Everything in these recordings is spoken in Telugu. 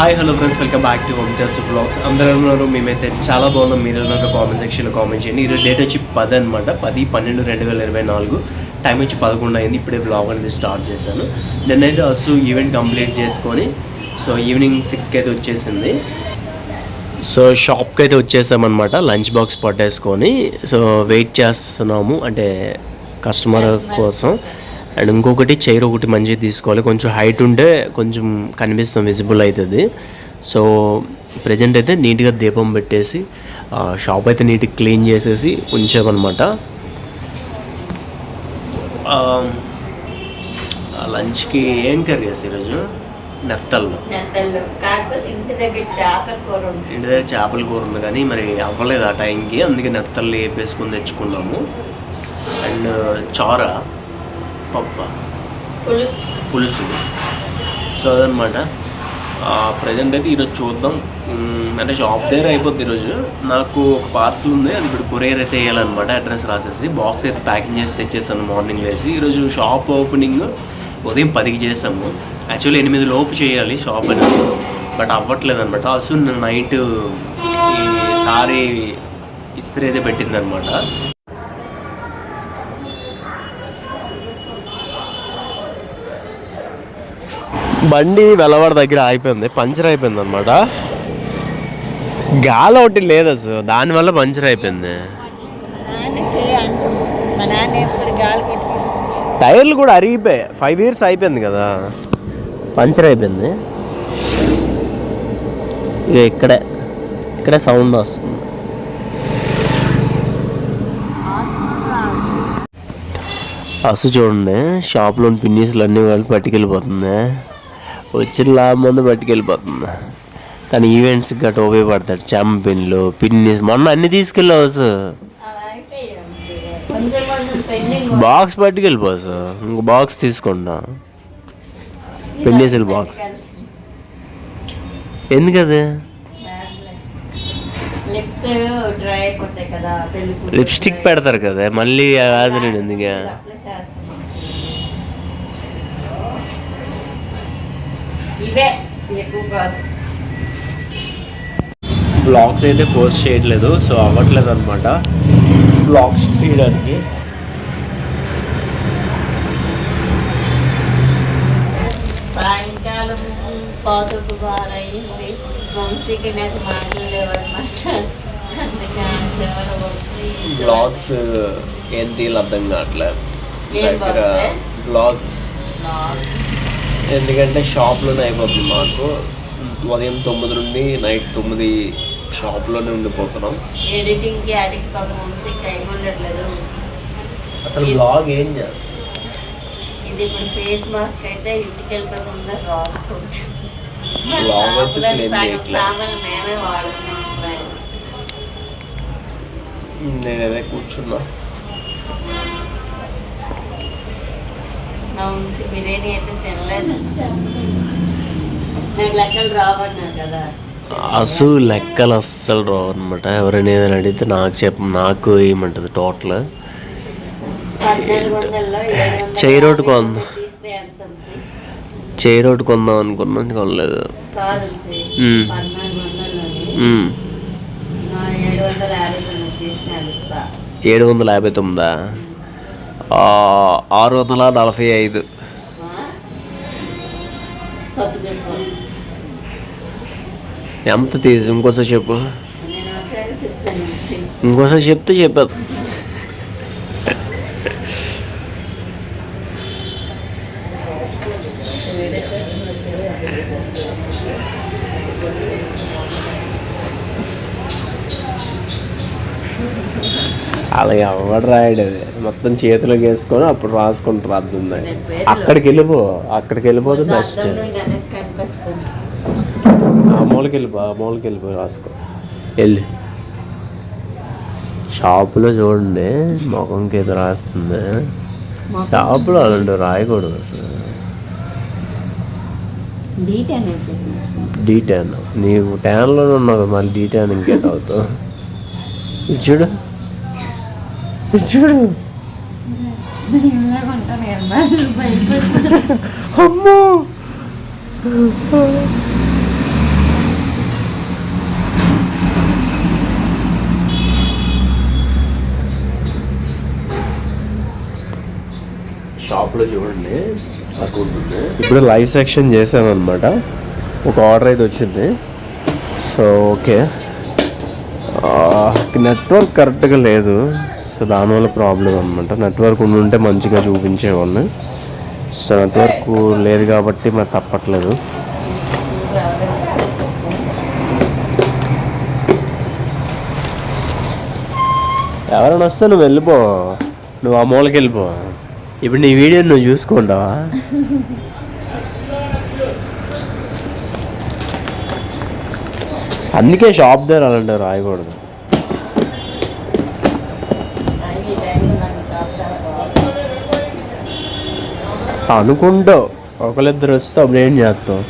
Hi hello friends welcome back to home cells blogs అందరూ ఉన్నారు మేమైతే చాలా బాగున్నాం. మీరు ఉన్నారు కామెంట్ సెక్షన్లో కామెంట్ చేయండి. ఈరోజు డేట్ వచ్చి పది అనమాట పది పన్నెండు రెండు వేల ఇరవై నాలుగు. టైం వచ్చి పదకొండు అయింది. ఇప్పుడే బ్లాగ్ అనేది స్టార్ట్ చేశాను. నిన్నైతే అసు ఈవెంట్ కంప్లీట్ చేసుకొని సో ఈవినింగ్ సిక్స్కి అయితే వచ్చేసింది. సో షాప్కి అయితే వచ్చేసామన్నమాట. లంచ్ బాక్స్ పట్టేసుకొని సో వెయిట్ చేస్తున్నాము. అంటే కస్టమర్ కోసం. అండ్ ఇంకొకటి చైర్ ఒకటి మంచిగా తీసుకోవాలి. కొంచెం హైట్ ఉంటే కొంచెం కనిపిస్తాం విజిబుల్ అవుతుంది. సో ప్రజెంట్ అయితే నీట్గా దీపం పెట్టేసి షాప్ అయితే నీట్గా క్లీన్ చేసేసి ఉంచామన్నమాట. లంచ్కి ఏం కర్రీ చేసి ఈరోజు? నెత్తల్లో ఇంటి దగ్గర చేపల కూర ఉంది కానీ మరి అవ్వలేదు ఆ టైంకి. అందుకే నెత్తళ్ళు వేపేసుకొని తెచ్చుకున్నాము. అండ్ చార. పప్ప. పులుసు. పులుసు. సో అదనమాట ప్రజెంట్ అయితే ఈరోజు చూద్దాం. అంటే షాప్ దగ్గర అయిపోద్ది ఈరోజు. నాకు ఒక పార్సల్ ఉంది. అది ఇప్పుడు కొరియర్ అయితే వేయాలన్నమాట. అడ్రస్ రాసేసి బాక్స్ అయితే ప్యాకింగ్ చేసి తెచ్చేసాను మార్నింగ్ వేసి ఈరోజు షాప్ ఓపెనింగ్ ఉదయం పదికి చేసాము యాక్చువల్లీ ఎనిమిది లోపు చేయాలి షాప్ అనేది. బట్ అవ్వట్లేదు అనమాట అసలు నైట్ ఈ సారీ ఇస్త్రీ అయితే పెట్టిందనమాట బండి వెలవాడ దగ్గర అయిపోయింది పంచర్ అయిపోయింది అనమాట గాలి ఒకటి లేదు అసలు దానివల్ల పంచర్ అయిపోయింది. టైర్లు కూడా అరిగిపోయాయి ఫైవ్ ఇయర్స్ అయిపోయింది కదా. పంచర్ అయిపోయింది. ఇక ఇక్కడే ఇక్కడే సౌండ్ వస్తుంది. అసలు చూడండి షాప్లోని పిన్నీసులు అన్నీ వాళ్ళు పట్టుకెళ్ళిపోతుంది వచ్చిన లాభం మంది పట్టుకెళ్ళిపోతుంది. కానీ ఈవెంట్స్కి గట్రా ఉపయోగపడతాడు. చెమ్మ పిన్లు పిన్నీస్ మొన్న అన్ని తీసుకెళ్ళావు అసు అలా అయిపోయాం సార్. కొంచెం కొంచెం పెండింగ్ బాక్స్ పట్టుకెళ్ళిపోసు ఇంకో బాక్స్ తీసుకుంటా. పెన్నేసిల్ బాక్స్ ఎందుకది? లిప్స్టిక్. పెడతారు కదా. మళ్ళీ నేను ఎందుకు? ఇవే. ఎక్కువ కాదు. బ్లాగ్స్ అయితే పోస్ట్ చేయట్లేదు సో అవ్వట్లేదు అనమాట బ్లాగ్స్ తీయడానికి. సాయంకాలం పాతకు వంశీకి నాకు బ్లాగ్స్ ఏం తీయాలి అర్థం కావట్లేదు దగ్గర? బ్లాగ్స్. ఎందుకంటే షాప్లోనే అయిపోతుంది మాకు. ఉదయం తొమ్మిది నుండి నైట్ తొమ్మిది షాప్లోనే ఉండిపోతున్నాం. ఎడిటింగ్కి అడిగి పాపం వంశీకి టైం ఉండట్లేదు. అసలు బ్లాగ్ ఏం చేయాలి ఇది ఇప్పుడు ఫేస్ మాస్క్ అయితే ఇంటికి వెళ్ళకుండా రాసుకుంటాం Vlog అయితే అసలు ఏం చేయట్లేదు. సామాన్లు మేమే వాడుతున్నాం ఫ్రెండ్స్ నేను అదే కూర్చున్నా. నా వంశీ బిర్యానీ అయితే తినలేదు. నాకు లెక్కలు రావన్నారు కదా. అసు లెక్కలు అస్సలు రావు అనమాట ఎవరైనా ఏదైనా అడిగితే నాకు చెప్ప నాకు ఏమంటుంది టోటల్? చెయ్యి రోడ్డు కొందాం. చైర్ ఒకటి కొందాం అనుకున్నాను కొనలేదు. ఏడు వందల యాభై తొమ్మిది ఆరు వందల నలభై ఐదు. చెప్పు. ఎంత తీసి ఇంకోసారి చెప్పు. ఇంకోసారి చెప్తే చెప్పదు అలా ఎవడు రాయడు అది. మొత్తం చేతిలోకి వేసుకొని అప్పుడు రాసుకుంటారు అర్థం దాన్ని. అక్కడికి వెళ్ళిపో అక్కడికి వెళ్ళిపోతే బెస్ట్ ఆ మూలకి వెళ్ళిపో ఆ మూలకి వెళ్ళిపో రాసుకో. వెళ్ళి. షాపులో చూడండి ముఖంకి ఏదో రాస్తుంది షాపులో అలాంటి రాయకూడదు అసలు. డీట్ అనేది చెప్పేసి డీ ట్యాన్ నీవు ట్యాన్లోనే ఉన్నావు మళ్ళీ డీ ట్యాన్ ఇంకేట్ అవుతావు? చూడు. చూడు. అమ్మో! షాప్లో చూడండి. ఇప్పుడు లైవ్ సెక్షన్ చేశామన్నమాట ఒక ఆర్డర్ అయితే వచ్చింది. So okay. నెట్వర్క్ కరెక్ట్గా లేదు. సో దానివల్ల ప్రాబ్లం అనమాట నెట్వర్క్ ఉంటే మంచిగా చూపించేవాడిని. సో నెట్వర్క్ లేదు కాబట్టి మరి తప్పట్లేదు. ఎవరైనా వస్తే నువ్వు వెళ్ళిపో. నువ్వు ఆ మూలకి వెళ్ళిపో. ఇప్పుడు నీ వీడియో నువ్వు చూసుకుంటావా? అందుకే షాప్ దగ్గర అలాంటి రాయకూడదు ఈ టైంలో నాకు షాప్ రావాలి. అనుకుంటావు ఒకరిద్దరు వస్తే అప్పుడు ఏం చేస్తావు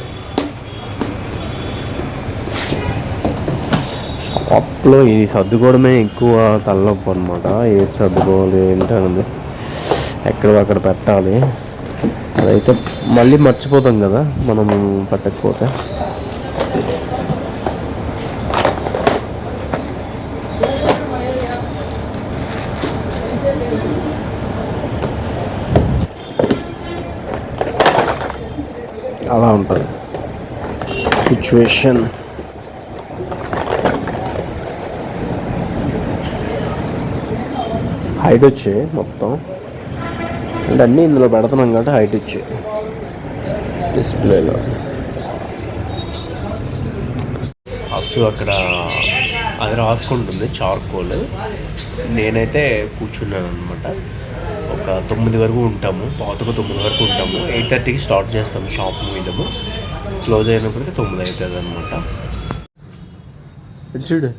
షాప్లో ఇది సర్దుకోవడమే ఎక్కువ తలనొప్పి అనమాట ఏది సర్దుకోవాలి ఏంటన్నది ఎక్కడ అక్కడ పెట్టాలి. అదైతే మళ్ళీ మర్చిపోతాం కదా మనం పెట్టకపోతే. అలా ఉంటుంది. సిచ్యువేషన్ హైట్ వచ్చే మొత్తం. అంటే అన్నీ ఇందులో పెడుతున్నాం కాబట్టి హైట్ వచ్చే. డిస్ప్లేలో అసలు అక్కడ అది రాసుకుంటుంది చార్కోల్ నేనైతే కూర్చున్నాను అనమాట ఒక తొమ్మిది వరకు ఉంటాము పాతకు తొమ్మిది వరకు ఉంటాము. ఎయిట్ థర్టీకి స్టార్ట్ చేస్తాము షాప్ మీదము క్లోజ్ అయినప్పటికీ తొమ్మిది అవుతుంది అనమాట చూడు.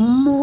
అమ్మో!